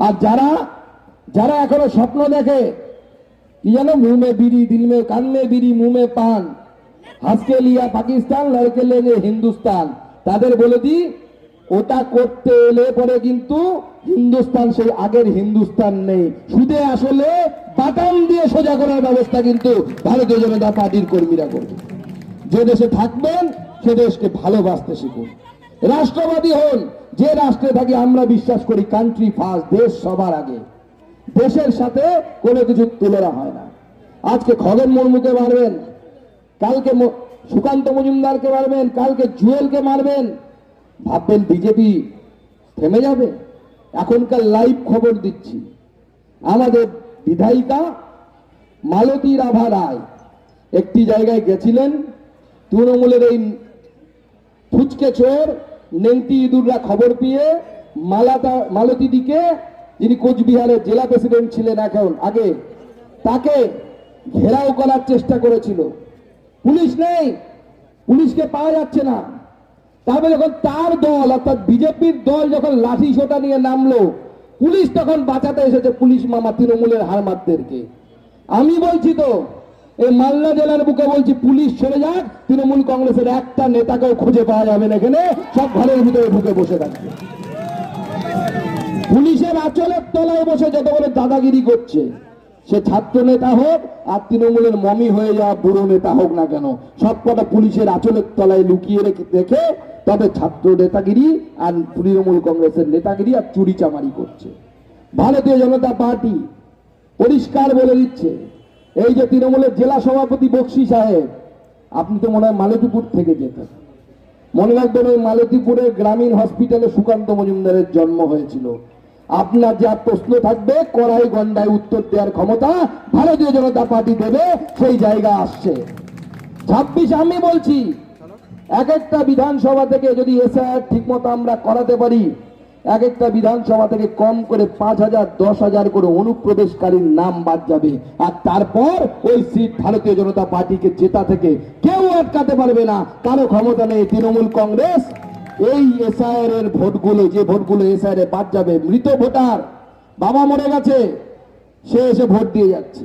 আর যারা যারা এখনও স্বপ্ন দেখে, কি জানো, মুমে বিড়ি, দিলমে কান্নে বিড়ি, মুমে পান। হাসকে লিয়া পাকিস্তান, লড়কে লেগে হিন্দুস্তান। তাদের বলে দিই ওটা করতে এলে পরে কিন্তু হিন্দুস্তান, সেই আগের হিন্দুস্তান নেই। সুদে আসলে বাটাম দিয়ে সোজা করার ব্যবস্থা কিন্তু ভারতীয় জনতা পার্টির কর্মীরা করবে। যে দেশে থাকবেন, সে দেশকে ভালোবাসতে শিখুন। রাষ্ট্রবাদী হন যে রাষ্ট্রে থাকি আমরা বিশ্বাস করি কান্ট্রি ফার্স্ট দেশ সবার আগে। দেশের সাথে কোনো কিছু তুলনা হয় না। আজকে খগন মুর্মুকে মারবেন, কালকে সুকান্ত মজুমদারকে মারবেন, কালকে জুয়েলকে মারবেন, ভাববেন বিজেপি থেমে যাবে? এখনকার লাইভ খবর দিচ্ছি। আমাদের বিধায়িকা মালতী রাভা রায় একটি জায়গায় গেছিলেন, তৃণমূলের এই ফুচকে চোর নেংটি ইঁদুররা খবর পেয়ে মালাতা মালতীদিকে, যিনি কোচবিহারের জেলা প্রেসিডেন্ট ছিলেন এখন, আগে, তাকে ঘেরাও করার চেষ্টা করেছিল। পুলিশ নেই, পুলিশকে পাওয়া যাচ্ছে না। তবে যখন তার দল, অর্থাৎ বিজেপির দল যখন লাঠি সোটা নিয়ে নামলো, পুলিশ তখন বাঁচাতে এসেছে পুলিশ মামা তৃণমূলের হারমাতদেরকে আমি বলছি তো এই মালদা জেলার বুকে বলছি পুলিশ ছেড়ে যাক, তৃণমূল কংগ্রেসের একটা নেতাকেও খুঁজে পাওয়া যাবে না এখানে। সব ঘরের ভিতরে ঢুকে বসে থাকবে। পুলিশের আঁচলের তলায় বসে যত বড় দাদাগিরি করছে, সে ছাত্র নেতা হোক আর তৃণমূলের মমি হয়ে যাওয়া বুড়ো নেতা হোক না কেন সবকটা পুলিশের আঁচলের তলায় লুকিয়ে রেখে দেখে তবে ছাত্র নেতাগিরি আর তৃণমূল কংগ্রেসের নেতাগিরি আর চুরি চামারি করছে। ভারতীয় জনতা পার্টি পরিষ্কার বলে দিচ্ছে এই যে তৃণমূলের জেলা সভাপতি বক্সি সাহেব, আপনি তো মনে হয় মালতীপুর থেকে যেতেন। মনে রাখবেন ওই মালতীপুরের গ্রামীণ হসপিটালে সুকান্ত মজুমদারের জন্ম হয়েছিল। আপনার যা প্রশ্ন থাকবে, কড়াই গন্ডায় উত্তর দেওয়ার ক্ষমতা ভারতীয় জনতা পার্টি দেবে, সেই জায়গা আসছে। ছাব্বিশ আমি বলছি, এক একটা বিধানসভা থেকে যদি এসআইআর ঠিক মতো আমরা করাতে পারি এক একটা বিধানসভা থেকে কম করে পাঁচ হাজার, দশ হাজার করে অনুপ্রবেশকারীর নাম বাদ যাবে। আর তারপর ওই সিট ভারতীয় জনতা পার্টিকে জেতা থেকে কেউ আটকাতে পারবে না। কারও ক্ষমতা নেই তৃণমূল কংগ্রেস। এই এসআইআর এর ভোটগুলো, যে ভোটগুলো এসআইআর এ বাদ যাবে, মৃত ভোটার বাবা মরে গেছে, সে এসে ভোট দিয়ে যাচ্ছে।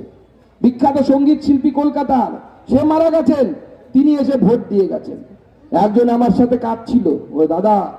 বিখ্যাত সংগীত শিল্পী কলকাতার, সে মারা গেছেন, তিনি এসে ভোট দিয়ে গেছেন। একজন আমার সাথে কাঁদছিল ও দাদা